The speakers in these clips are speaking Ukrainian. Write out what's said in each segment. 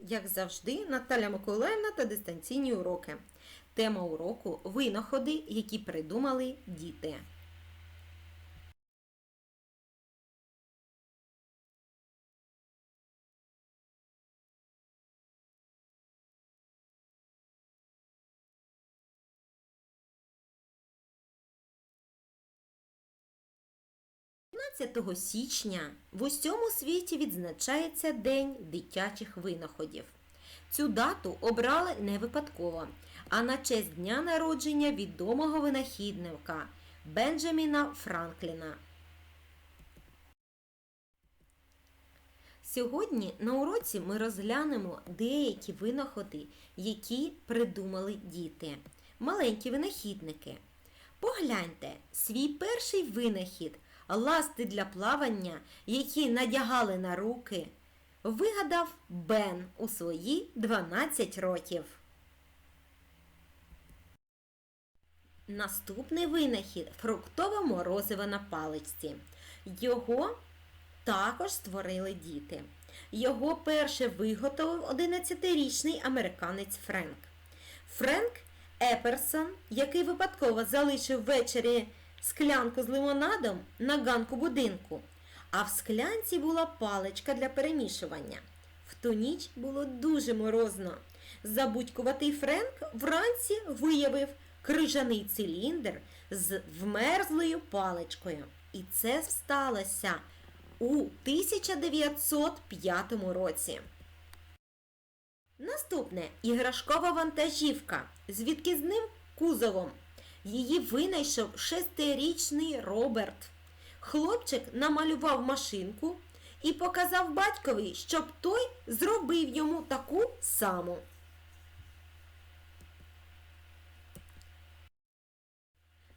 Як завжди, Наталя Миколаївна та дистанційні уроки. Тема уроку винаходи, які придумали діти. – 15 січня в усьому світі відзначається День дитячих винаходів. Цю дату обрали не випадково, а на честь дня народження відомого винахідника Бенджаміна Франкліна. Сьогодні на уроці ми розглянемо деякі винаходи, які придумали діти, маленькі винахідники. Погляньте, свій перший винахід ласти для плавання, які надягали на руки, вигадав Бен у свої 12 років. Наступний винахід фруктове морозиво на паличці. Його також створили діти. Його перше виготовив 11-річний американець Френк. Френк Еперсон, який випадково залишив ввечері склянку з лимонадом на ганку будинку, а в склянці була паличка для перемішування. В ту ніч було дуже морозно. Забудькуватий Френк вранці виявив крижаний циліндр з вмерзлою паличкою. І це сталося у 1905 році. Наступне іграшкова вантажівка з відкизним кузовом. Її винайшов шестирічний Роберт. Хлопчик намалював машинку і показав батькові, щоб той зробив йому таку саму.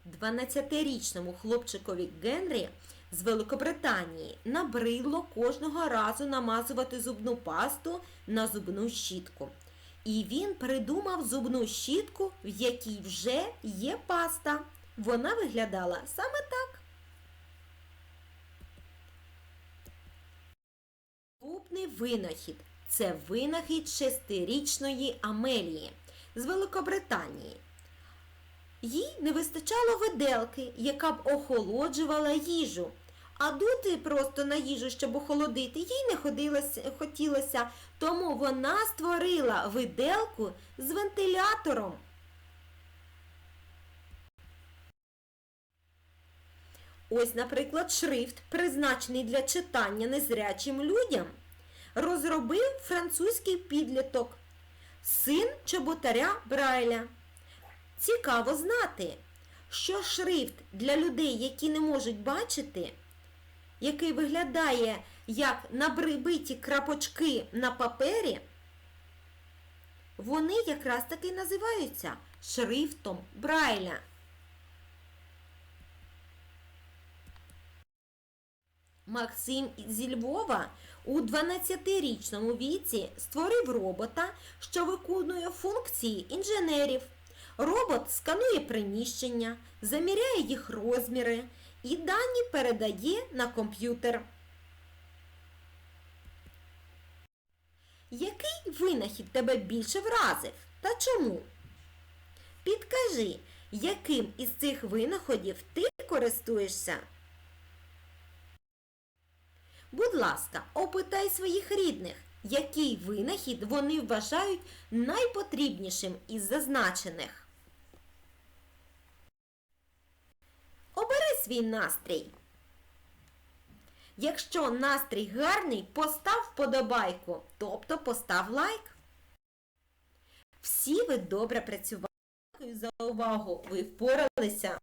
Дванадцятирічному хлопчикові Генрі з Великобританії набридло кожного разу намазувати зубну пасту на зубну щітку. І він придумав зубну щітку, в якій вже є паста. Вона виглядала саме так. Наступний винахід це винахід шестирічної Амелії з Великобританії. Їй не вистачало виделки, яка б охолоджувала їжу. А дути просто на їжу, щоб охолодити, їй не ходилося, хотілося, тому вона створила виделку з вентилятором. Ось, наприклад, шрифт, призначений для читання незрячим людям, розробив французький підліток, син чоботаря Брайля. Цікаво знати, що шрифт для людей, які не можуть бачити, який виглядає як набриті крапочки на папері, вони якраз таки називаються шрифтом Брайля. Максим зі Львова у 12-річному віці створив робота, що виконує функції інженерів. Робот сканує приміщення, заміряє їх розміри і дані передає на комп'ютер. Який винахід тебе більше вразив та чому? Підкажи, яким із цих винаходів ти користуєшся? Будь ласка, опитай своїх рідних, який винахід вони вважають найпотрібнішим із зазначених. Свій настрій. Якщо настрій гарний, постав вподобайку, тобто постав лайк. Всі ви добре працювали. Дякую за увагу. Ви впоралися.